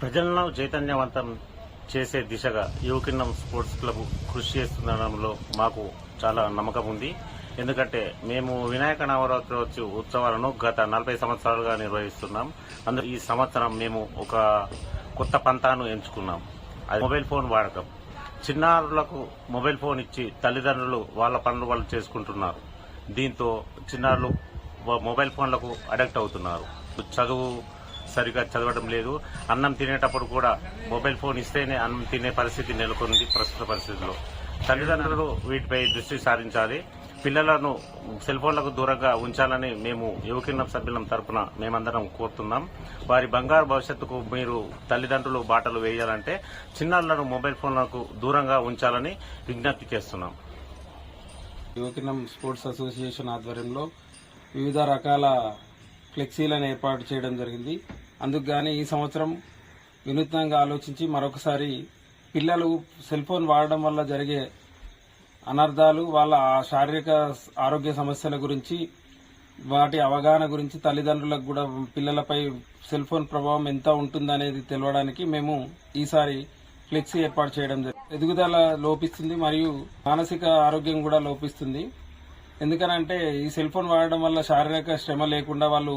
ప్రజలను చైతన్యవంతం చేసే దిశగా యువకిన్నం స్పోర్ట్స్ క్లబ్ కృషి చేస్తుండడంలో మాకు చాలా నమ్మకం ఉంది. ఎందుకంటే మేము వినాయక నవరాత్రి ఉత్సవాలను గత నలభై సంవత్సరాలుగా నిర్వహిస్తున్నాం. అందులో ఈ సంవత్సరం మేము ఒక కొత్త పంతాను ఎంచుకున్నాం. అది మొబైల్ ఫోన్ వాడకం. చిన్నారులకు మొబైల్ ఫోన్ ఇచ్చి తల్లిదండ్రులు వాళ్ళ పనులు వాళ్ళు చేసుకుంటున్నారు. దీంతో చిన్నారులు మొబైల్ ఫోన్లకు అడక్ట్ అవుతున్నారు. చదువు సరిగా చదవడం లేదు. అన్నం తినేటప్పుడు కూడా మొబైల్ ఫోన్ ఇస్తేనే అన్నం తినే పరిస్థితి నెలకొంది ప్రస్తుత పరిస్థితుల్లో తల్లిదండ్రులు వీటిపై దృష్టి సారించాలి. పిల్లలను సెల్ ఫోన్లకు దూరంగా ఉంచాలని మేము యువకిన్న సభ్యులం తరపున మేమందరం కోరుతున్నాం. వారి బంగారు భవిష్యత్తుకు మీరు తల్లిదండ్రులు బాటలు వేయాలంటే చిన్నారులను మొబైల్ ఫోన్లకు దూరంగా ఉంచాలని విజ్ఞప్తి చేస్తున్నాం. యువకిన్నం స్పోర్ట్స్ అసోసియేషన్ ఆధ్వర్యంలో వివిధ రకాల ఫ్లెక్సీలను ఏర్పాటు చేయడం జరిగింది. అందుకు గాని ఈ సంవత్సరం వినూత్నంగా ఆలోచించి మరొకసారి పిల్లలు సెల్ ఫోన్ వాడడం వల్ల జరిగే అనర్థాలు వాళ్ళ శారీరక ఆరోగ్య సమస్యల గురించి వాటి అవగాహన గురించి తల్లిదండ్రులకు కూడా పిల్లలపై సెల్ ఫోన్ ప్రభావం ఎంత ఉంటుందనేది తెలవడానికి మేము ఈసారి ఫ్లెక్సీ ఏర్పాటు చేయడం జరిగింది. ఎదుగుదల లోపిస్తుంది మరియు మానసిక ఆరోగ్యం కూడా లోపిస్తుంది. ఎందుకనంటే ఈ సెల్ ఫోన్ వాడడం వల్ల శారీరక శ్రమ లేకుండా వాళ్ళు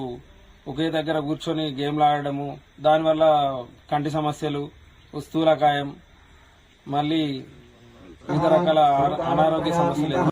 ఒకే దగ్గర కూర్చొని గేమ్లు ఆడడము దానివల్ల కంటి సమస్యలు స్థూలకాయం మళ్ళీ వివిధ రకాల అనారోగ్య సమస్యలు